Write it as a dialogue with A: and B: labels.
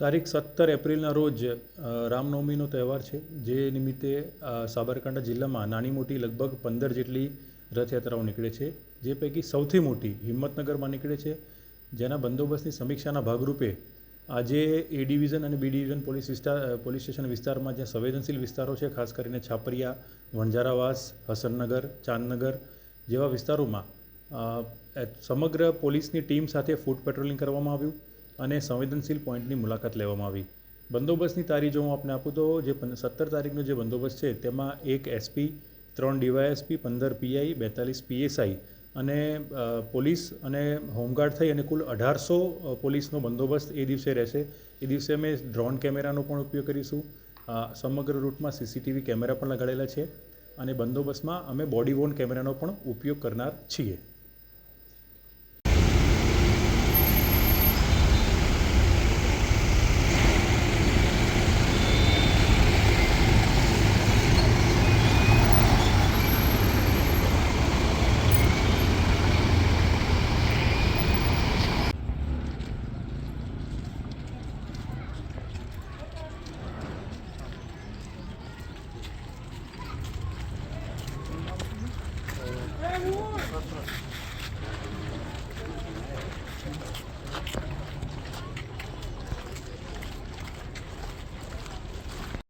A: તારીખ સત્તર એપ્રિલના રોજ રામનવમીનો તહેવાર છે. જે નિમિત્તે સાબરકાંઠા જિલ્લામાં નાની મોટી લગભગ પંદર જેટલી રથયાત્રાઓ નીકળે છે. જે પૈકી સૌથી મોટી હિંમતનગરમાં નીકળે છે. જેના બંદોબસ્તની સમીક્ષાના ભાગરૂપે આજે એ ડિવિઝન અને બી ડિવિઝન પોલીસ વિસ્તાર પોલીસ સ્ટેશન વિસ્તારમાં જ્યાં સંવેદનશીલ વિસ્તારો છે, ખાસ કરીને છાપરિયા, વણઝારાવાસ, હસનનગર, ચાંદનગર જેવા વિસ્તારોમાં સમગ્ર પોલીસની ટીમ સાથે ફૂટ પેટ્રોલિંગ કરવામાં આવ્યું. અને સંવેદનશીલ પોઈન્ટની મુલાકાત લેવામાં આવી. બંદોબસ્તની તારીખ જો હું આપને આપું તો જે સત્તર તારીખનો જે બંદોબસ્ત છે, તેમાં એક એસપી ત્રણ ડીવાયએસપી પંદર પીઆઈ બેતાલીસ પીએસઆઈ અને પોલીસ અને હોમગાર્ડ થઈ અને કુલ અઢારસો પોલીસનો બંદોબસ્ત એ દિવસે રહેશે. એ દિવસે અમે ડ્રોન કેમેરાનો પણ ઉપયોગ કરીશું. સમગ્ર રૂટમાં સીસીટીવી કેમેરા પણ લગાડેલા છે અને બંદોબસ્તમાં અમે બોડી વોર્ન કેમેરાનો પણ ઉપયોગ કરનાર છીએ. Вот.